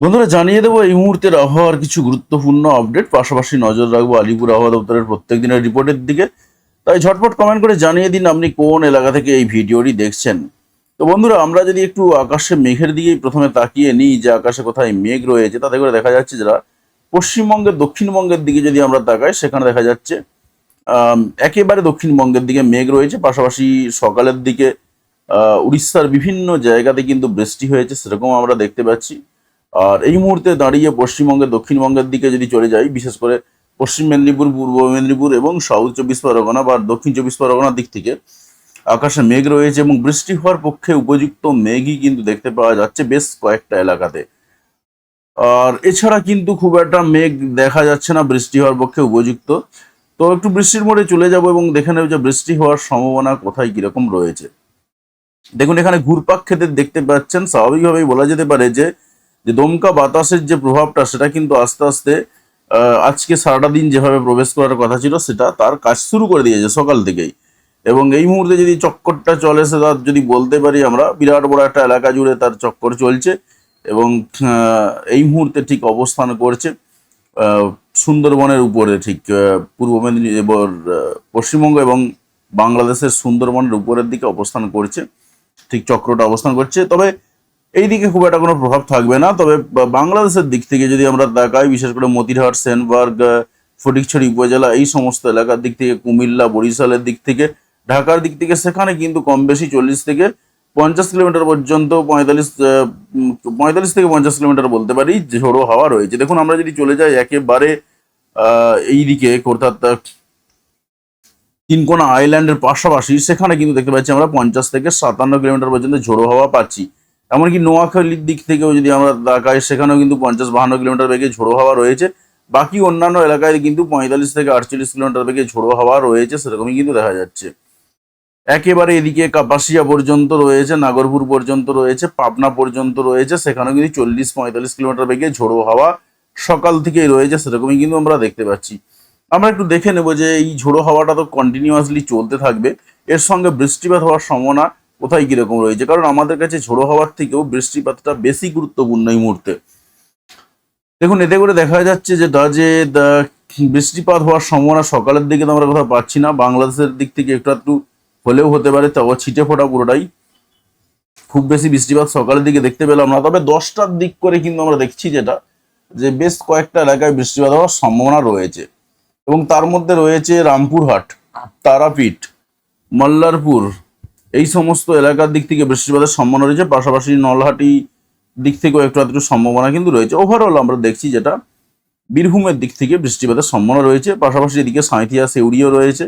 বন্ধুরা, জানিয়ে দেবো এই মুহূর্তের আবহাওয়ার কিছু গুরুত্বপূর্ণ আপডেট পাশাপাশি নজর রাখব আলিপুর আবহাওয়া দপ্তরের প্রত্যেক দিনের রিপোর্টের দিকে। তাই ঝটপট কমেন্ট করে জানিয়ে দিন আপনি কোন এলাকা থেকে এই ভিডিওটি দেখছেন। তো বন্ধুরা, আমরা যদি একটু আকাশে মেঘের দিকেই প্রথমে তাকিয়ে নিই, যে আকাশে কোথায় মেঘ রয়েছে, তাতে করে দেখা যাচ্ছে যারা পশ্চিমবঙ্গের, দক্ষিণবঙ্গের দিকে যদি আমরা তাকাই, সেখানে দেখা যাচ্ছে একেবারে দক্ষিণবঙ্গের দিকে মেঘ রয়েছে। পাশাপাশি সকালের দিকে উড়িষ্যার বিভিন্ন জায়গাতে কিন্তু বৃষ্টি হয়েছে সেরকম আমরা দেখতে পাচ্ছি। আর এই মুহূর্তে দাঁড়িয়ে পশ্চিমবঙ্গের, দক্ষিণবঙ্গের দিকে যদি চলে যাই, বিশেষ করে পশ্চিম মেদিনীপুর, পূর্ব মেদিনীপুর এবং সাউথ চব্বিশ পরগনা বা দক্ষিণ চব্বিশ পরগনার দিক থেকে আকাশে মেঘ রয়েছে এবং বৃষ্টি হওয়ার পক্ষে উপযুক্ত মেঘই কিন্তু দেখতে পাওয়া যাচ্ছে বেশ কয়েকটা এলাকাতে। আর এছাড়া কিন্তু খুব একটা মেঘ দেখা যাচ্ছে না, বৃষ্টি হওয়ার পক্ষে উপযুক্ত। তো একটু বৃষ্টির মোড়ে চলে যাব এবং দেখে নেব যে বৃষ্টি হওয়ার সম্ভাবনা কোথায় কীরকম রয়েছে। দেখুন, এখানে ঘুরপাক খেতে দেখতে পাচ্ছেন। স্বাভাবিকভাবেই বলা যেতে পারে যে যে দমকা বাতাসের যে প্রভাবটা, সেটা কিন্তু আস্তে আস্তে আজকে সারাটা দিন যেভাবে প্রবেশ করার কথা ছিল, সেটা তার কাজ শুরু করে দিয়েছে সকাল থেকেই। এবং এই মুহূর্তে যদি চক্করটা চলে, সে তার যদি বলতে পারি আমরা, বিরাট বড় একটা এলাকা জুড়ে তার চক্কর চলছে এবং এই মুহূর্তে ঠিক অবস্থান করছে সুন্দরবনের উপরে ঠিক পূর্ব মেদিনীপুর পশ্চিমবঙ্গ এবং বাংলাদেশের সুন্দরবনের উপরের দিকে অবস্থান করছে, ঠিক চক্রটা অবস্থান করছে। তবে এই দিকে খুব একটা কোনো প্রভাব থাকবে না। তবে বাংলাদেশের দিক থেকে যদি আমরা তাকাই, বিশেষ করে মতিরহাট, সেনবার্গ, ফটিকছড়ি উপজেলা, এই সমস্ত এলাকার দিক থেকে, কুমিল্লা, বরিশালের দিক থেকে, ঢাকার দিক থেকে, সেখানে কিন্তু কম বেশি চল্লিশ থেকে পঞ্চাশ কিলোমিটার পর্যন্ত পঁয়তাল্লিশ পঁয়তাল্লিশ থেকে পঞ্চাশ কিলোমিটার বলতে পারি, ঝোড়ো হাওয়া রয়েছে। দেখুন, আমরা যদি চলে যাই একেবারে এই দিকে অর্থাৎ তিনকোনা আইল্যান্ডের পাশাপাশি, সেখানে কিন্তু দেখতে পাচ্ছি আমরা পঞ্চাশ থেকে সাতান্ন কিলোমিটার পর্যন্ত ঝোড়ো হাওয়া পাচ্ছি। এমনকি নোয়াখালীর দিক থেকেও যদি আমরা তাকাই, সেখানেও কিন্তু পঞ্চাশ বাহান্ন কিলোমিটার বেগে ঝোড়ো হাওয়া রয়েছে। বাকি অন্যান্য এলাকায় কিন্তু পঁয়তাল্লিশ থেকে আটচল্লিশ কিলোমিটার বেগে ঝোড়ো হাওয়া রয়েছে, সেরকমই কিন্তু দেখা যাচ্ছে। একেবারে এদিকে কাপাসিয়া পর্যন্ত রয়েছে, নাগরপুর পর্যন্ত রয়েছে, পাবনা পর্যন্ত রয়েছে, সেখানেও কিন্তু চল্লিশ পঁয়তাল্লিশ কিলোমিটার বেগে ঝোড়ো হাওয়া সকাল থেকেই রয়েছে, সেরকমই কিন্তু আমরা দেখতে পাচ্ছি। আমরা একটু দেখে নেব যে এই ঝোড়ো হাওয়াটা তো কন্টিনিউয়াসলি চলতে থাকবে। এর সঙ্গে বৃষ্টিপাত হওয়ার সম্ভাবনা কোথায় কীরকম রয়েছে? কারণ আমাদের কাছে ঝোড়ো হাওয়ার থেকেও বৃষ্টিপাতটা বেশি গুরুত্বপূর্ণ এই মুহূর্তে। দেখুন, এতে করে দেখা যাচ্ছে যেটা যে দা- বৃষ্টিপাত হওয়ার সম্ভাবনা সকালের দিকে তো আমরা কোথাও পাচ্ছি না। বাংলাদেশের দিক থেকে একটু একটু হলেও হতে পারে, তাও ছিটে ফোটা পুরোটাই। খুব বেশি বৃষ্টিপাত সকালের দিকে দেখতে পেলাম না। তবে দশটার দিক করে কিন্তু আমরা দেখছি যেটা, যে বেশ কয়েকটা এলাকায় বৃষ্টিপাত হওয়ার সম্ভাবনা রয়েছে। এবং তার মধ্যে রয়েছে রামপুরহাট, তারাপীঠ, মল্লারপুর এই সমস্ত এলাকার দিক থেকে বৃষ্টিপাতের সম্ভাবনা রয়েছে, পাশাপাশি নলহাটি দিক থেকেও একটু আধটু সম্ভাবনা কিন্তু রয়েছে। ওভারঅল আমরা দেখছি যেটা বীরভূমের দিক থেকে বৃষ্টিপাতের সম্ভাবনা রয়েছে, পাশাপাশি এদিকে সাঁইথিয়া সেউড়িও রয়েছে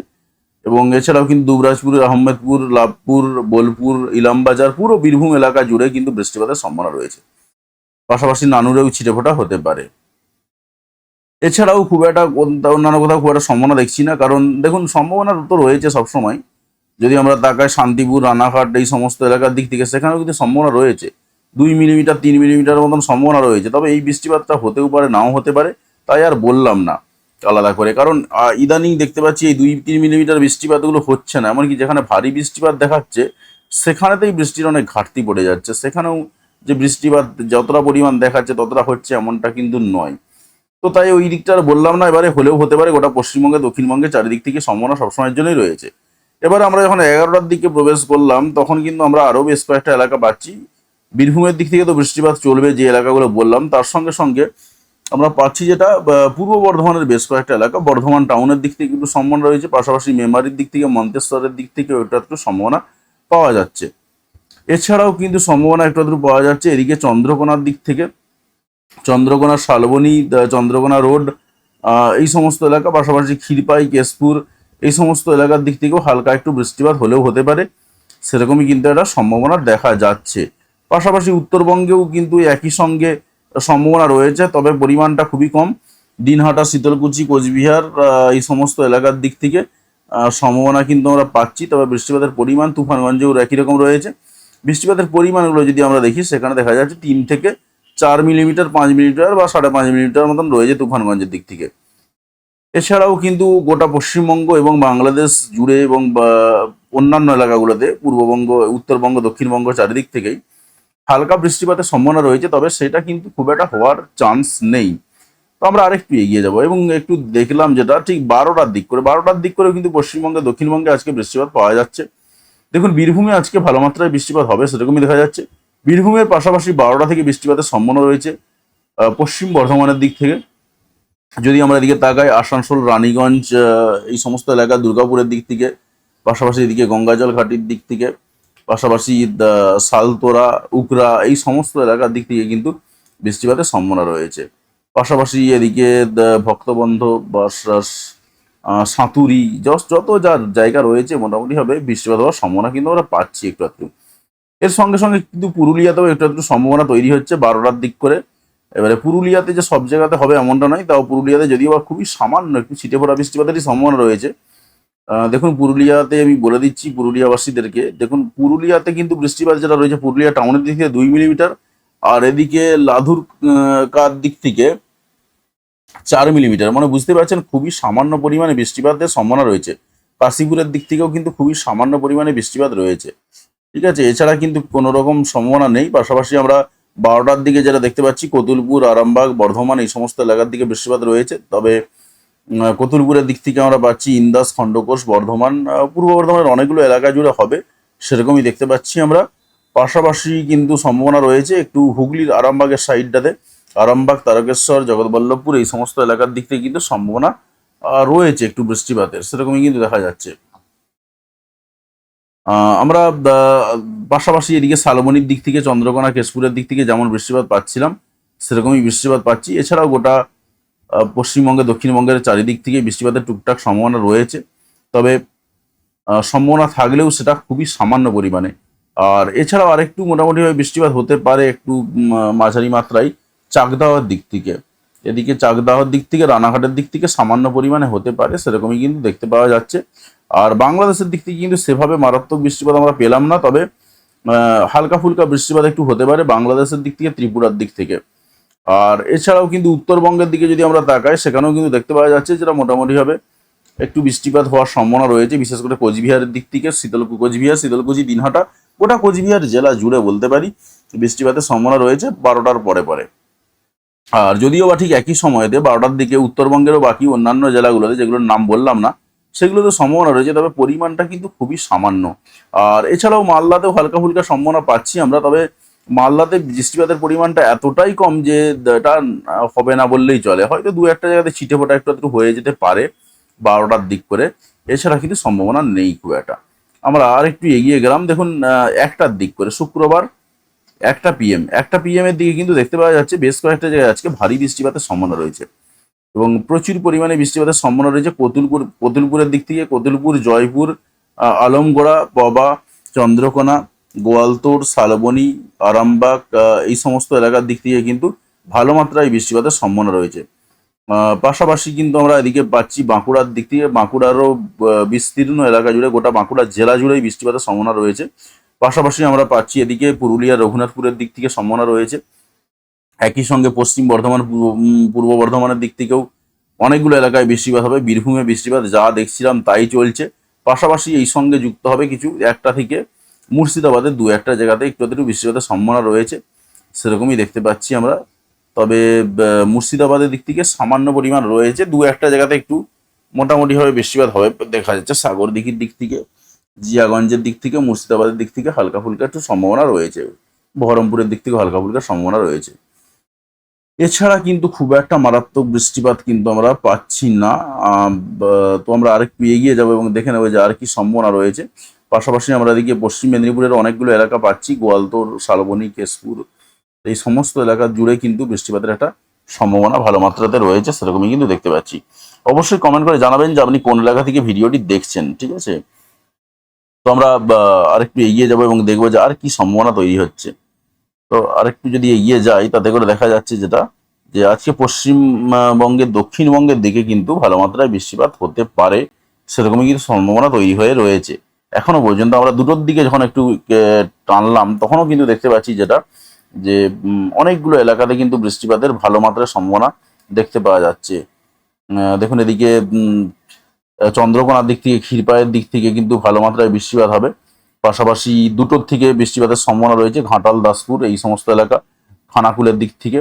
এবং এছাড়াও কিন্তু দুবরাজপুর, আহমেদপুর, লাভপুর, বোলপুর, ইলামবাজার, পুরো বীরভূম এলাকা জুড়ে কিন্তু বৃষ্টিপাতের সম্ভাবনা রয়েছে। পাশাপাশি নানুরেও ছিটেফোঁটা হতে পারে। এছাড়াও খুব একটা অন্যান্য কোথাও খুব একটা সম্ভাবনা দেখছি না, কারণ দেখুন সম্ভাবনা তো রয়েছে সবসময় যদি আমরা তাকাই শান্তিপুর, রানাঘাট, এই সমস্ত এলাকার দিক থেকে, সেখানেও কিন্তু সম্ভাবনা রয়েছে। দুই মিলিমিটার তিন মিলিমিটার মতন সম্ভাবনা রয়েছে। তবে এই বৃষ্টিপাতটা হতেও পারে, নাও হতে পারে, তাই আর বললাম না আলাদা করে। কারণ ইদানিং দেখতে পাচ্ছি এই দুই, তিন মিলিমিটার বৃষ্টিপাতগুলো হচ্ছে না। এমনকি যেখানে ভারী বৃষ্টিপাত দেখাচ্ছে, সেখানেতেই বৃষ্টির অনেক ঘাটতি পড়ে যাচ্ছে। সেখানেও যে বৃষ্টিপাত যতটা পরিমাণ দেখাচ্ছে, ততটা হচ্ছে এমনটা কিন্তু নয়। তো তাই ওই দিকটা আর বললাম না, এবারে হলেও হতে পারে, গোটা পশ্চিমবঙ্গে, দক্ষিণবঙ্গে চারিদিক থেকে সম্ভাবনা সবসময়ের জন্যই রয়েছে। এবার আমরা যখন এগারোটার দিকে প্রবেশ করলাম, তখন কিন্তু আমরা আরও বেশ কয়েকটা এলাকা পাচ্ছি। বীরভূমের দিক থেকে তো বৃষ্টিপাত চলবে যে এলাকাগুলো বললাম, তার সঙ্গে সঙ্গে আমরা পাচ্ছি যেটা পূর্ব বর্ধমানের বেশ কয়েকটা এলাকা। বর্ধমান টাউনের দিক থেকে একটু সম্ভাবনা রয়েছে, পাশাপাশি মেমারির দিক থেকে, মন্তেশ্বরের দিক থেকে ওইটা একটু সম্ভাবনা পাওয়া যাচ্ছে। এছাড়াও কিন্তু সম্ভাবনা একটু পাওয়া যাচ্ছে, এদিকে চন্দ্রকোনার দিক থেকে। চন্দ্রকোনা শালবনী চন্দ্রকোনা রোড এই সমস্ত এলাকা, পাশাপাশি ক্ষীরপাই, কেশপুর এই সমস্ত এলাকার দিক থেকেও হালকা একটু বৃষ্টিপাত হলেও হতে পারে। সেরকমই কিন্তু একটা সম্ভাবনা দেখা যাচ্ছে। পাশাপাশি উত্তরবঙ্গেও কিন্তু একই সঙ্গে সম্ভাবনা রয়েছে, তবে পরিমাণটা খুবই কম। দিনহাটা, শীতলকুচি, কোচবিহার এই সমস্ত এলাকার দিক থেকে সম্ভাবনা কিন্তু আমরা পাচ্ছি, তবে বৃষ্টিপাতের পরিমাণ তুফানগঞ্জেও একই রকম রয়েছে। বৃষ্টিপাতের পরিমাণগুলো যদি আমরা দেখি, সেখানে দেখা যাচ্ছে তিন থেকে চার মিলিমিটার, পাঁচ মিলিমিটার বা সাড়ে পাঁচ মিলিমিটার মতন রয়েছে তুফানগঞ্জের দিক থেকে। এছাড়াও কিন্তু গোটা পশ্চিমবঙ্গ এবং বাংলাদেশ জুড়ে এবং অন্যান্য এলাকাগুলোতে পূর্ববঙ্গ, উত্তরবঙ্গ, দক্ষিণবঙ্গ চারিদিক থেকেই হালকা বৃষ্টিপাতের সম্ভাবনা রয়েছে, তবে সেটা কিন্তু খুব একটা হওয়ার চান্স নেই। তো আমরা আরেকটু এগিয়ে যাব এবং একটু দেখলাম যেটা ঠিক বারোটার দিক করে। বারোটার দিক করে কিন্তু পশ্চিমবঙ্গে, দক্ষিণবঙ্গে আজকে বৃষ্টিপাত পাওয়া যাচ্ছে। দেখুন, বীরভূমে আজকে ভালো মাত্রায় বৃষ্টিপাত হবে, সেরকমই দেখা যাচ্ছে। বীরভূমের পাশাপাশি বারোটা থেকে বৃষ্টিপাতের সম্ভাবনা রয়েছে পশ্চিম বর্ধমানের দিক থেকে। যদি আমরা এদিকে তাকাই, আসানসোল, রানীগঞ্জ এই সমস্ত এলাকা, দুর্গাপুরের দিক থেকে, পাশাপাশি এদিকে গঙ্গাজল ঘাটির দিক থেকে, পাশাপাশি সালতোরা, উকরা, এই সমস্ত এলাকার দিক থেকে কিন্তু বৃষ্টিপাতের সম্ভাবনা রয়েছে। পাশাপাশি এদিকে ভক্তবন্ধ বা সাঁতুরি যত যত যার জায়গা রয়েছে, মোটামুটি হবে বৃষ্টিপাত হওয়ার সম্ভাবনা কিন্তু আমরা পাচ্ছি একটু একটু এর সঙ্গে সঙ্গে কিন্তু পুরুলিয়াতেও একটু একটু সম্ভাবনা তৈরি হচ্ছে, বারোটার দিক করে। এবারে পুরুলিয়াতে যে সব জায়গাতে হবে এমনটা নয়, তাও পুরুলিয়াতে যদিও বা খুবই সামান্য একটু ছিটে ফোটা বৃষ্টিপাতেরই সম্ভাবনা রয়েছে। দেখুন, পুরুলিয়াতে আমি বলে দিচ্ছি পুরুলিয়াবাসীদেরকে, দেখুন, পুরুলিয়াতে কিন্তু বৃষ্টিপাত যেটা রয়েছে পুরুলিয়া টাউনের দিক থেকে দুই মিলিমিটার, আর এদিকে লাধুর কার দিক থেকে চার মিলিমিটার। মানে বুঝতে পারছেন, খুবই সামান্য পরিমাণে বৃষ্টিপাতের সম্ভাবনা রয়েছে। কাশীপুরের দিক থেকেও কিন্তু খুবই সামান্য পরিমাণে বৃষ্টিপাত রয়েছে। ঠিক আছে, এছাড়া কিন্তু কোনো রকম সম্ভাবনা নেই। পাশাপাশি আমরা বারোটার দিকে যেটা দেখতে পাচ্ছি, কতুলপুর, আরামবাগ, বর্ধমান, এই সমস্ত এলাকার দিকে বৃষ্টিপাত রয়েছে। তবে কতুলপুরের দিক থেকে আমরা পাচ্ছি ইন্দাস, খণ্ডকোষ, বর্ধমান পূর্ব বর্ধমানের অনেকগুলো এলাকা জুড়ে হবে, সেরকমই দেখতে পাচ্ছি আমরা। পাশাপাশি কিন্তু সম্ভাবনা রয়েছে একটু হুগলির আরামবাগের সাইডটাতে। আরামবাগ, তারকেশ্বর, জগৎবল্লভপুর, এই সমস্ত এলাকার দিক থেকে কিন্তু সম্ভাবনা রয়েছে একটু বৃষ্টিপাতের, সেরকমই কিন্তু দেখা যাচ্ছে। আমরা পাশাপাশি এদিকে শালবনির দিক থেকে, চন্দ্রকোনা কেশপুরের দিক থেকে যেমন বৃষ্টিপাত পাচ্ছিলাম, সেরকমই বৃষ্টিপাত পাচ্ছি। এছাড়াও গোটা পশ্চিমবঙ্গে দক্ষিণবঙ্গের চারিদিক থেকে বৃষ্টিপাতের টুকটাক সম্ভাবনা রয়েছে। তবে সম্ভাবনা থাকলেও সেটা খুবই সামান্য পরিমাণে। আর এছাড়াও আরেকটু মোটামুটিভাবে বৃষ্টিপাত হতে পারে একটু মাঝারি মাত্রায় চাকদাওয়ার দিক থেকে। এদিকে চাকদাওয়ার দিক থেকে, রানাঘাটের দিক থেকে সামান্য পরিমাণে হতে পারে, সেরকমই কিন্তু দেখতে পাওয়া যাচ্ছে। আর বাংলাদেশের দিক থেকে কিন্তু সেভাবে মারাত্মক বৃষ্টিপাত আমরা পেলাম না, তবে হালকা ফুলকা বৃষ্টিপাত একটু হতে পারে বাংলাদেশের দিক থেকে, ত্রিপুরার দিক থেকে। আর এছাড়াও কিন্তু উত্তরবঙ্গের দিকে যদি আমরা তাকাই, সেখানেও কিন্তু দেখতে পাওয়া যাচ্ছে যেটা মোটামুটিভাবে একটু বৃষ্টিপাত হওয়ার সম্ভাবনা রয়েছে, বিশেষ করে কোচবিহারের দিক থেকে শীতল কোচবিহার, শীতলকুচি, দিনহাটা, গোটা কোচবিহার জেলা জুড়ে বলতে পারি বৃষ্টিপাতের সম্ভাবনা রয়েছে বারোটার পরে পরে। আর যদিও বা ঠিক একই সময়তে বারোটার দিকে উত্তরবঙ্গেরও বাকি অন্যান্য জেলাগুলোতে যেগুলোর নাম বললাম না সেগুলোতে সম্ভাবনা রয়েছে, তবে পরিমাণটা কিন্তু খুবই সামান্য। আর এছাড়াও মালদাতেও হালকা ফুলকা সম্ভাবনা পাচ্ছি আমরা, তবে মালদাতে বৃষ্টিপাতের পরিমাণটা এতটাই কম যে এটা হবে না বললেই চলে। হয়তো দু একটা জায়গাতে ছিটে ফোটা একটু একটু হয়ে যেতে পারে বারোটার দিক করে, এছাড়া কিন্তু সম্ভাবনা নেই খুব একটা। আমরা আর একটু এগিয়ে গেলাম, দেখুন একটার দিক করে, শুক্রবার একটা পিএম একটা পিএম এর দিকে কিন্তু দেখতে পাওয়া যাচ্ছে, বেশ কয়েকটা জায়গায় আজকে ভারী বৃষ্টিপাতের সম্ভাবনা রয়েছে। এবং প্রচুর পরিমাণে বৃষ্টিপাতের সম্ভাবনা রয়েছে। কতুলপুর, কতুলপুরের দিক থেকে কতুলপুর, জয়পুর আলমগড়া পবা চন্দ্রকোনা গোয়ালতোড় শালবনী, আরামবাগ এই সমস্ত এলাকার দিক থেকে কিন্তু ভালো মাত্রায় বৃষ্টিপাতের সম্ভাবনা রয়েছে। পাশাপাশি কিন্তু আমরা এদিকে পাচ্ছি বাঁকুড়ার দিক থেকে। বাঁকুড়ারও বিস্তীর্ণ এলাকা জুড়ে গোটা বাঁকুড়া জেলা জুড়েই বৃষ্টিপাতের সম্ভাবনা রয়েছে। পাশাপাশি আমরা পাচ্ছি এদিকে পুরুলিয়া, রঘুনাথপুরের দিক থেকে সম্ভাবনা রয়েছে। একই সঙ্গে পশ্চিম বর্ধমান পূর্ব বর্ধমানের দিক থেকেও অনেকগুলো এলাকায় বৃষ্টিপাত হবে, বীরভূমে বৃষ্টিপাত যা দেখছিলাম তাই চলছে। পাশাপাশি এই সঙ্গে যুক্ত হবে কিছু, একটা থেকে মুর্শিদাবাদের দু একটা জায়গাতে একটু একটু বৃষ্টিপাতের সম্ভাবনা রয়েছে, সেরকমই দেখতে পাচ্ছি আমরা। তবে মুর্শিদাবাদের দিক থেকে সামান্য পরিমাণ রয়েছে, দু একটা জায়গাতে একটু মোটামুটিভাবে বৃষ্টিপাত হবে দেখা যাচ্ছে সাগর দিঘির দিক থেকে, জিয়াগঞ্জের দিক থেকে, মুর্শিদাবাদের দিক থেকে হালকা ফুলকা একটু সম্ভাবনা রয়েছে। বহরমপুরের দিক থেকে হালকা ফুলকা সম্ভাবনা রয়েছে। এছাড়া কিন্তু খুব একটা মারাত্মক বৃষ্টিপাত কিন্তু আমরা পাচ্ছি না। তো আমরা আরেকটু এগিয়ে যাব এবং দেখে নেব যে আর কি সম্ভাবনা রয়েছে। পাশাপাশি আমরা এদিকে পশ্চিম মেদিনীপুরের অনেকগুলো এলাকা পাচ্ছি, গোয়ালতোর, শালবনী, কেশপুর। এই সমস্ত এলাকা জুড়ে কিন্তু বৃষ্টিপাতের একটা সম্ভাবনা ভালো মাত্রাতে রয়েছে, সেরকমই কিন্তু দেখতে পাচ্ছি। অবশ্যই কমেন্ট করে জানাবেন যে আপনি কোন এলাকা থেকে ভিডিওটি দেখছেন, ঠিক আছে? তো আমরা আরেকটু এগিয়ে যাব এবং দেখব যে আর কি সম্ভাবনা তৈরি হচ্ছে। তো আরেকটু যদি এগিয়ে যাই, তাতে করে দেখা যাচ্ছে যেটা, যে আজকে পশ্চিমবঙ্গের, দক্ষিণবঙ্গের দিকে কিন্তু ভালো মাত্রায় বৃষ্টিপাত হতে পারে, সেরকমই কিন্তু সম্ভাবনা তৈরি হয়ে রয়েছে। এখনও পর্যন্ত আমরা দুটোর দিকে যখন একটু টানলাম, তখনও কিন্তু দেখতে পাচ্ছি যেটা, যে অনেকগুলো এলাকাতে কিন্তু বৃষ্টিপাতের ভালো মাত্রায় সম্ভাবনা দেখতে পাওয়া যাচ্ছে। দেখুন এদিকে চন্দ্রকোনার দিক থেকে ক্ষীরপায়ের দিক থেকে কিন্তু ভালো মাত্রায় বৃষ্টিপাত হবে। পাশাপাশি দুটোর থেকে বৃষ্টিপাতের সম্ভাবনা রয়েছে, ঘাটাল, দাসপুর, এই সমস্ত এলাকা, খানাকুলের দিক থেকে।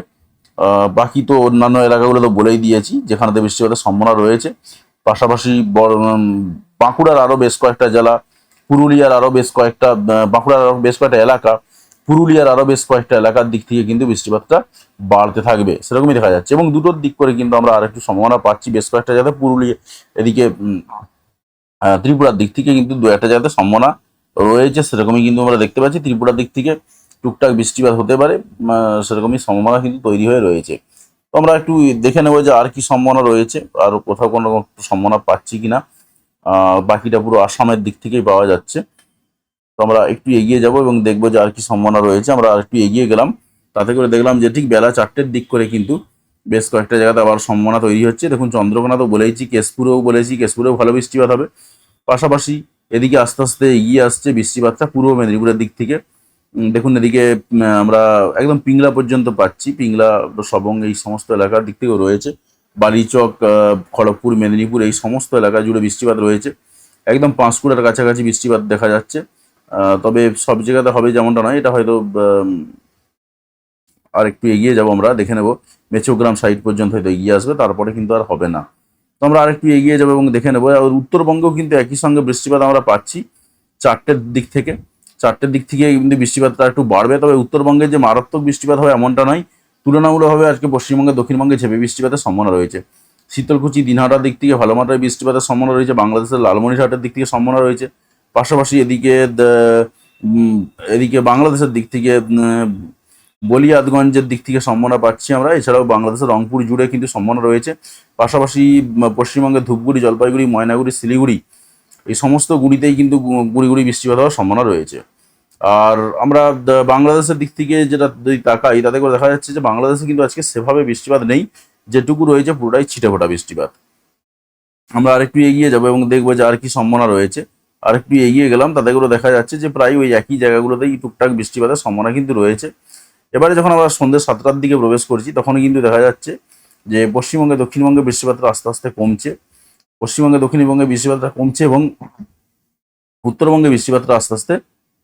বাকি তো অন্যান্য এলাকাগুলো তো বলেই দিয়েছি, যেখানেতে বৃষ্টিপাতের সম্ভাবনা রয়েছে। পাশাপাশি বাঁকুড়ার আরও বেশ কয়েকটা জেলা, পুরুলিয়ার আরও বেশ কয়েকটা বাঁকুড়ার আরও বেশ কয়েকটা এলাকা, পুরুলিয়ার আরও বেশ কয়েকটা এলাকার দিক থেকে কিন্তু বৃষ্টিপাতটা বাড়তে থাকবে, সেরকমই দেখা যাচ্ছে। এবং দুটোর দিক করে কিন্তু আমরা আর একটু সম্ভাবনা পাচ্ছি বেশ কয়েকটা জায়গাতে, পুরুলিয়া এদিকে ত্রিপুরার দিক থেকে কিন্তু দু একটা জায়গাতে সম্ভাবনা রয়েছে সেরকমই কিন্তু আমরা দেখতে পাচ্ছি। ত্রিপুরার দিক থেকে টুকটাক বৃষ্টিপাত হতে পারে সেরকমই সম্ভাবনা কিন্তু তৈরি হয়ে রয়েছে। তো আমরা একটু দেখে নেব যে আর কি সম্ভাবনা রয়েছে আর কোথাও কোনো রকম সম্ভাবনা পাচ্ছি কিনা। আহ, বাকিটা পুরো আসামের দিক থেকেই পাওয়া যাচ্ছে। তো আমরা একটু এগিয়ে যাব এবং দেখব যে আর কি সম্ভাবনা রয়েছে। আমরা আর একটু এগিয়ে গেলাম তাতে করে দেখলাম যে ঠিক বেলা চারটের দিক করে কিন্তু বেশ কয়েকটা জায়গাতে আবার সম্ভাবনা তৈরি হচ্ছে। দেখুন চন্দ্রকোনা তো বলেইছি কেশপুরেও বলেছি কেশপুরেও ভালো বৃষ্টিপাত হবে। পাশাপাশি এদিকে আস্তে আস্তে এগিয়ে আসছে বৃষ্টিপাতটা পূর্ব মেদিনীপুরের দিক থেকে। দেখুন এদিকে আমরা একদম পিংলা পর্যন্ত পাচ্ছি। পিংলা সবং এই সমস্ত এলাকার দিক থেকেও রয়েছে। বালিচক খড়গপুর, মেদিনীপুর এই সমস্ত এলাকা জুড়ে বৃষ্টিপাত রয়েছে। একদম পাঁশকুড়ার কাছাকাছি বৃষ্টিপাত দেখা যাচ্ছে। তবে সব জায়গাতে হবে যেমনটা নয়, এটা হয়তো আর একটু এগিয়ে যাব আমরা, দেখে নেব। মেচোগ্রাম সাইড পর্যন্ত হয়তো এগিয়ে আসবে, তারপরে কিন্তু আর হবে না। তো আমরা আর একটু এগিয়ে যাব এবং দেখে নেব। আর উত্তরবঙ্গেও কিন্তু একই সঙ্গে বৃষ্টিপাত আমরা পাচ্ছি চারটের দিক থেকে। চারটের দিক থেকে কিন্তু বৃষ্টিপাতটা একটু বাড়বে। তবে উত্তরবঙ্গে যে মারাত্মক বৃষ্টিপাত হবে এমনটা নয়, তুলনামূলকভাবে আজকে পশ্চিমবঙ্গে দক্ষিণবঙ্গে ঝেপে বৃষ্টিপাতের সম্ভাবনা রয়েছে। শীতলকুচি, দিনহাটার দিক থেকে ভালো মাত্রায় বৃষ্টিপাতের সম্ভাবনা রয়েছে। বাংলাদেশের লালমনিরহাটের দিক থেকে সম্ভাবনা রয়েছে। পাশাপাশি এদিকে এদিকে বাংলাদেশের দিক থেকে বলিয়াদগঞ্জের দিক থেকে সম্ভাবনা পাচ্ছি আমরা। এছাড়াও বাংলাদেশের রংপুর জুড়ে কিন্তু সম্ভাবনা রয়েছে। পাশাপাশি পশ্চিমবঙ্গের ধূপগুড়ি, জলপাইগুড়ি, ময়নাগুড়ি, শিলিগুড়ি এই সমস্ত গুড়িতেই কিন্তু গুড়ি গুড়ি বৃষ্টিপাত হওয়ার সম্ভাবনা রয়েছে। আর আমরা বাংলাদেশের দিক থেকে যেটা যদি তাকাই, তাতে করে দেখা যাচ্ছে যে বাংলাদেশে কিন্তু আজকে সেভাবে বৃষ্টিপাত নেই। যেটুকু রয়েছে পুরোটাই ছিটেফোঁটা বৃষ্টিপাত। আমরা আরেকটু এগিয়ে যাব এবং দেখব যে আর কি সম্ভাবনা রয়েছে। আরেকটু এগিয়ে গেলাম, তাতে করে দেখা যাচ্ছে যে প্রায় ওই একই জায়গাগুলোতেই টুকটাক বৃষ্টিপাতের সম্ভাবনা কিন্তু রয়েছে। এবারে যখন আমরা সন্ধ্যে সাতটার দিকে প্রবেশ করছি তখন কিন্তু দেখা যাচ্ছে যে পশ্চিমবঙ্গে, দক্ষিণবঙ্গে বৃষ্টিপাতটা আস্তে আস্তে কমছে। পশ্চিমবঙ্গে, দক্ষিণবঙ্গে বৃষ্টিপাতটা কমছে এবং উত্তরবঙ্গে বৃষ্টিপাতটা আস্তে আস্তে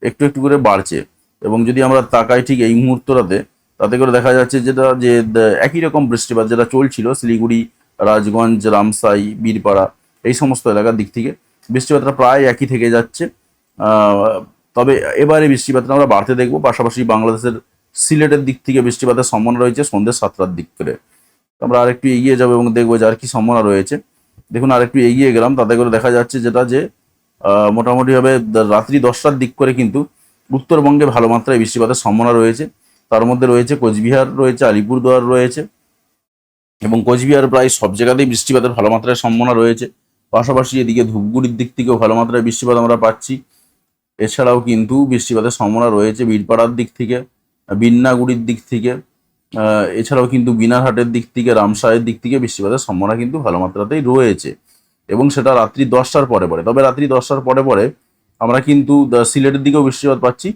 একটু একটু করে বাড়ছে। এবং যদি আমরা তাকাই ঠিক এই মুহূর্তটাতে, তাতে করে দেখা যাচ্ছে যেটা যে একই রকম বৃষ্টিপাত যেটা চলছিল, শিলিগুড়ি, রাজগঞ্জ, রামসাই, বীরপাড়া, এই সমস্ত এলাকার দিক থেকে বৃষ্টিপাতটা প্রায় একই থেকে যাচ্ছে। তবে এবারে বৃষ্টিপাতটা আমরা বাড়তে দেখব। পাশাপাশি বাংলাদেশের সিলেটের দিক থেকে বৃষ্টিপাতের সম্ভাবনা রয়েছে, সন্ধ্যে সাতটার দিক করে। আমরা আরেকটু এগিয়ে যাব এবং দেখব যে আর কি সম্ভাবনা রয়েছে। দেখুন, আরেকটু এগিয়ে গেলাম, তাতে করে দেখা যাচ্ছে যেটা যে মোটামুটিভাবে রাত্রি দশটার দিক করে কিন্তু উত্তরবঙ্গে ভালো মাত্রায় বৃষ্টিপাতের সম্ভাবনা রয়েছে। তার মধ্যে রয়েছে কোচবিহার, রয়েছে আলিপুরদুয়ার রয়েছে এবং কোচবিহার প্রায় সব জায়গাতেই বৃষ্টিপাতের ভালো মাত্রায় সম্ভাবনা রয়েছে। পাশাপাশি এদিকে ধূপগুড়ির দিক থেকেও ভালো মাত্রায় বৃষ্টিপাত আমরা পাচ্ছি। এছাড়াও কিন্তু বৃষ্টিপাতের সম্ভাবনা রয়েছে, বীরপাড়ার দিক থেকে। বিন্নাগুড়ির দিক থেকে এছাড়াও কিন্তু বিনারহাটের দিক থেকে রামসায়ের দিক থেকে বৃষ্টিপাতের সম্ভাবনা কিন্তু ভালো মাত্রাতেই রয়েছে। এবং সেটা রাত্রি দশটার পরে পরে তবে রাত্রি দশটার পরে পরে আমরা কিন্তু সিলেটের দিকেও বৃষ্টিপাত পাচ্ছি।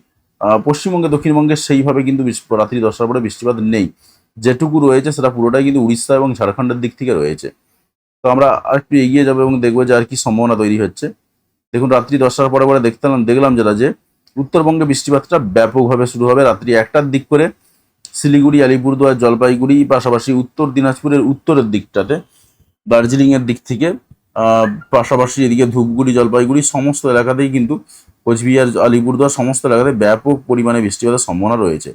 পশ্চিমবঙ্গে, দক্ষিণবঙ্গে সেইভাবে কিন্তু রাত্রি দশটার পরে বৃষ্টিপাত নেই। যেটুকু রয়েছে সেটা পুরোটাই কিন্তু উড়িষ্যা এবং ঝাড়খণ্ডের দিক থেকে রয়েছে। তো আমরা আরেকটু এগিয়ে যাব এবং দেখব যে আর কি সম্ভাবনা তৈরি হচ্ছে। দেখুন, রাত্রি দশটার পরে পরে দেখতাম দেখলাম যেটা যে উত্তরবঙ্গে বৃষ্টিপাতটা ব্যাপকভাবে শুরু হবে রাত্রি একটার দিক করে। শিলিগুড়ি, আলিপুরদুয়ার, জলপাইগুড়ি, পাশাপাশি উত্তর দিনাজপুরের উত্তরের দিকটাতে, দার্জিলিংয়ের দিক থেকে পাশাপাশি এদিকে ধূপগুড়ি, জলপাইগুড়ি সমস্ত এলাকাতেই কিন্তু কোচবিহার, আলিপুরদুয়ার সমস্ত এলাকাতে ব্যাপক পরিমাণে বৃষ্টিপাতের সম্ভাবনা রয়েছে।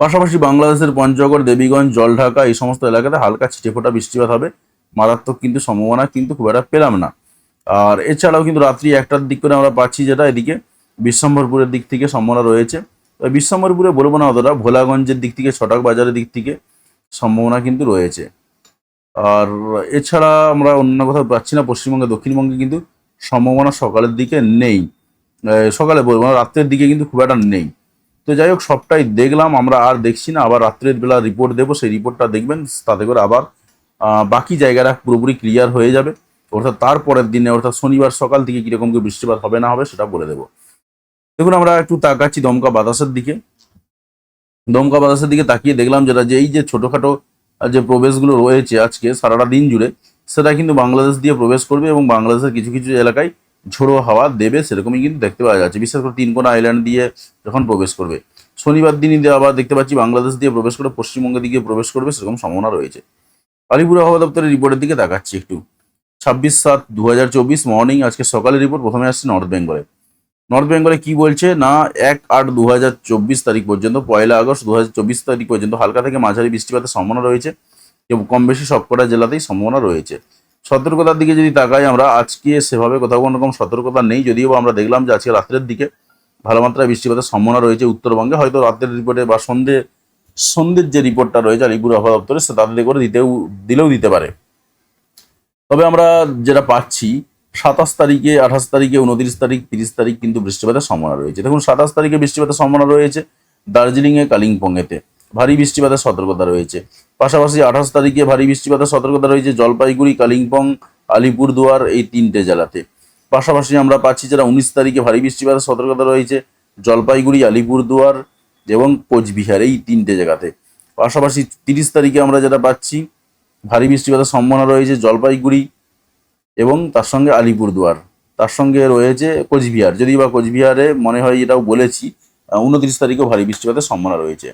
পাশাপাশি বাংলাদেশের পঞ্চগড়, দেবীগঞ্জ, জলঢাকা এই সমস্ত এলাকাতে হালকা ছিটেফোঁটা বৃষ্টিপাত হবে। মারাত্মক কিন্তু সম্ভাবনা, কিন্তু খুব একটা পেলাম না। আর এছাড়াও কিন্তু রাত্রি একটার দিক করে আমরা পাচ্ছি যেটা এদিকে বিশ্বম্বরপুরের দিক থেকে সম্ভাবনা রয়েছে। তবে বিশ্বম্বরপুরে বলব না অতটা, ভোলাগঞ্জের দিক থেকে ছটাক বাজারের দিক থেকে সম্ভাবনা কিন্তু রয়েছে। আর এছাড়া আমরা অন্য কোথাও পাচ্ছি না, পশ্চিমবঙ্গে, দক্ষিণবঙ্গে কিন্তু সম্ভাবনা সকালের দিকে নেই। সকালে বলব না, রাত্রের দিকে কিন্তু খুব একটা নেই। তো যাই হোক, সবটাই দেখলাম, আমরা আর দেখছি না, আবার রাত্রের বেলা রিপোর্ট দেবো, সেই রিপোর্টটা দেখবেন, তাতে করে আবার বাকি জায়গাটা পুরোপুরি ক্লিয়ার হয়ে যাবে। অর্থাৎ তারপরের দিনে, অর্থাৎ শনিবার সকাল থেকে কীরকম কি বৃষ্টিপাত হবে না হবে, সেটা বলে দেবো। দেখুন, আমরা একটু তাকাচ্ছি দমকা বাতাসের দিকে। দমকা বাতাসের দিকে তাকিয়ে দেখলাম যেটা, যে এই যে ছোটোখাটো যে প্রবেশগুলো রয়েছে আজকে, সারাটা দিন জুড়ে, সেটা কিন্তু বাংলাদেশ দিয়ে প্রবেশ করবে এবং বাংলাদেশের কিছু কিছু এলাকায় ঝোড়ো হাওয়া দেবে, সেরকমই কিন্তু দেখতে পাওয়া যাচ্ছে। বিশেষ করে তিনকোনা আইল্যান্ড দিয়ে যখন প্রবেশ করবে। শনিবার দিনই আবার দেখতে পাচ্ছি বাংলাদেশ দিয়ে প্রবেশ করে, পশ্চিমবঙ্গের দিকে প্রবেশ করবে, সেরকম সম্ভাবনা রয়েছে। আলিপুর আবহাওয়া দপ্তরের রিপোর্টের দিকে তাকাচ্ছি একটু। ছাব্বিশ সাত দু মর্নিং, আজকে সকালের রিপোর্ট, প্রথমে আসছে নর্থ বেঙ্গলে। নর্থ বেঙ্গলে কি বলছে? না, এক আট দু তারিখ পর্যন্ত, পয়লা আগস্ট দু হাজার চব্বিশ তারিখ পর্যন্ত হালকা থেকে মাঝারি বৃষ্টিপাতের সম্ভাবনা রয়েছে এবং কম বেশি সবকটা জেলাতেই সম্ভাবনা রয়েছে। সতর্কতার দিকে যদি তাকাই আমরা, আজকে সেভাবে কোথাও কোনো রকম সতর্কতা নেই, যদিও আমরা দেখলাম যে আজকে রাত্রের দিকে ভালো মাত্রায় বৃষ্টিপাতের সম্ভাবনা রয়েছে উত্তরবঙ্গে। হয়তো রাতের রিপোর্টে বা সন্ধে, সন্ধ্যের যে রিপোর্টটা রয়েছে আলিপুর আবহাওয়া দপ্তরে, সে তাদের করে দিতেও, দিলেও দিতে পারে। তবে আমরা যেটা পাচ্ছি সাতাশ তারিখে, আঠাশ তারিখে, উনত্রিশ তারিখ, তিরিশ তারিখ কিন্তু বৃষ্টিপাতের সম্ভাবনা রয়েছে। দেখুন, সাতাশ তারিখে বৃষ্টিপাতের সম্ভাবনা রয়েছে দার্জিলিংয়ে, কালিম্পংয়েতে। ভারী বৃষ্টিপাতের সতর্কতা রয়েছে। পাশাপাশি আঠাশ তারিখে ভারী বৃষ্টিপাতের সতর্কতা রয়েছে জলপাইগুড়ি, কালিম্পং, আলিপুরদুয়ার এই তিনটে জেলাতে। পাশাপাশি আমরা পাচ্ছি যারা উনিশ তারিখে ভারী বৃষ্টিপাতের সতর্কতা রয়েছে, জলপাইগুড়ি, আলিপুরদুয়ার এবং কোচবিহার এই তিনটে জায়গাতে। পাশাপাশি তিরিশ তারিখে আমরা যেটা পাচ্ছি, ভারী বৃষ্টিপাতের সম্ভাবনা রয়েছে জলপাইগুড়ি এবং তার সঙ্গে আলিপুরদুয়ার। তার সঙ্গে রয়েছে কোচবিহার। যদি বা কোচবিহারে মনে হয় এটাও বলেছি উনত্রিশ তারিখেও ভারী বৃষ্টিপাতের সম্ভাবনা রয়েছে।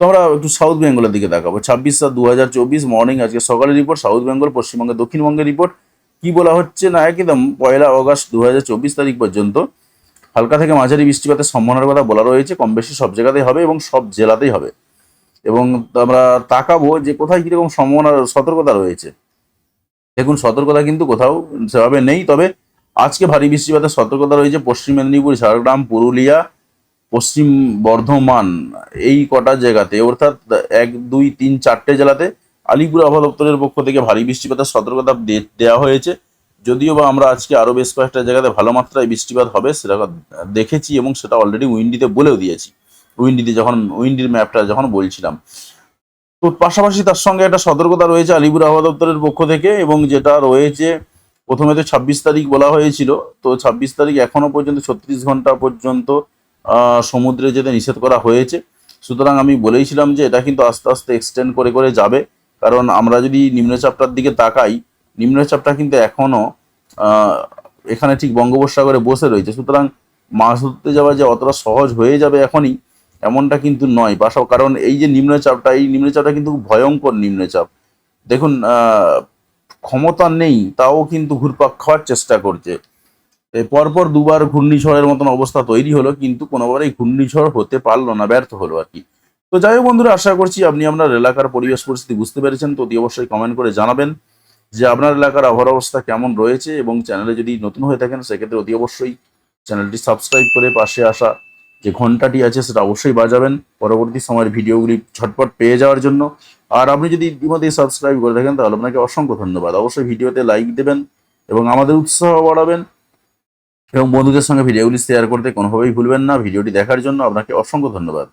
তো আমরা একটু সাউথ বেঙ্গলের দিকে দেখাবো। ছাব্বিশ সাত দু হাজার চব্বিশ মর্নিং আজকে সকালের রিপোর্ট সাউথ বেঙ্গল, পশ্চিমবঙ্গের, দক্ষিণবঙ্গের রিপোর্ট কি বলা হচ্ছে? না, একদম পয়লা অগস্ট দু হাজার চব্বিশ তারিখ পর্যন্ত। হালকা থেকে মাঝারি বৃষ্টিপাতের সম্ভাবনার কথা বলা রয়েছে। কম বেশি সব জায়গাতেই হবে এবং সব জেলাতেই হবে। এবং আমরা তাকাবো যে কোথায় কীরকম সম্ভাবনার সতর্কতা রয়েছে। দেখুন, সতর্কতা কিন্তু কোথাও সেভাবে নেই। তবে আজকে ভারী বৃষ্টিপাতের সতর্কতা রয়েছে পশ্চিম মেদিনীপুর, ঝাড়গ্রাম, পুরুলিয়া, পশ্চিম বর্ধমান এই কটা জায়গাতে। অর্থাৎ এক, দুই, তিন, চারটে জেলাতে আলিপুর আবহাওয়া দপ্তরের পক্ষ থেকে ভারী বৃষ্টিপাতের সতর্কতা দেওয়া হয়েছে। যদিও বা আমরা আজকে আরও বেশ কয়েকটা জায়গাতে ভালো মাত্রায় বৃষ্টিপাত হবে সেটা দেখেছি এবং সেটা অলরেডি উইন্ডিতে বলেও দিয়েছি। উইন্ডিতে যখন, উইন্ডির ম্যাপটা যখন বলছিলাম। তো পাশাপাশি তার সঙ্গে একটা সতর্কতা রয়েছে আলিপুর আবহাওয়া দপ্তরের পক্ষ থেকে, এবং যেটা রয়েছে, প্রথমে তো ছাব্বিশ তারিখ বলা হয়েছিল, তো ছাব্বিশ তারিখ এখনও পর্যন্ত ছত্রিশ ঘণ্টা পর্যন্ত সমুদ্রে যেতে নিষেধ করা হয়েছে। সুতরাং আমি বলেইছিলাম যে এটা কিন্তু আস্তে আস্তে এক্সটেন্ড করে করে যাবে। কারণ আমরা যদি নিম্নচাপটার দিকে তাকাই, নিম্নচাপটা কিন্তু এখনও এখানে ঠিক বঙ্গোপসাগরে বসে রয়েছে। সুতরাং মাছ ধরতে যাওয়া যে অতটা সহজ হয়ে যাবে এখনই এমনটা কিন্তু নয়। পাশাও কারণ এই যে নিম্নচাপটা, এই নিম্নচাপটা কিন্তু ভয়ঙ্কর নিম্নচাপ। দেখুন ক্ষমতা নেই, তাও কিন্তু ঘুরপাক খাওয়ার চেষ্টা করছে। পরপর দুবার ঘূর্ণিঝড়ের মতন অবস্থা তৈরি হলো, কিন্তু কোনোবারই ঘূর্ণিঝড় হতে পারল না, ব্যর্থ হলো আর কি। তো যাই হোক বন্ধুরা, আশা করছি আপনি আপনার এলাকার পরিবেশ পরিস্থিতি বুঝতে পেরেছেন, তো অতি অবশ্যই কমেন্ট করে জানাবেন যে আপনার এলাকার আবহাওয়ার অবস্থা কেমন রয়েছে এবং চ্যানেলে যদি নতুন হয়ে থাকেন, সেক্ষেত্রে অতি অবশ্যই চ্যানেলটি সাবস্ক্রাইব করে পাশে আসা যে ঘন্টাটি আছে সেটা অবশ্যই বাজাবেন। পরবর্তী সময়ের ভিডিওগুলি ঝটপট পেয়ে যাওয়ার জন্য। আর আপনি যদি ইতিমধ্যেই সাবস্ক্রাইব করে থাকেন, তাহলে আপনাকে অসংখ্য ধন্যবাদ। অবশ্যই ভিডিওতে লাইক দেবেন এবং আমাদের উৎসাহ বাড়াবেন। এবং বন্ধুদের সঙ্গে ভিডিওগুলি শেয়ার করতে কোনোভাবেই ভুলবেন না। ভিডিওটি দেখার জন্য আপনাকে অসংখ্য ধন্যবাদ।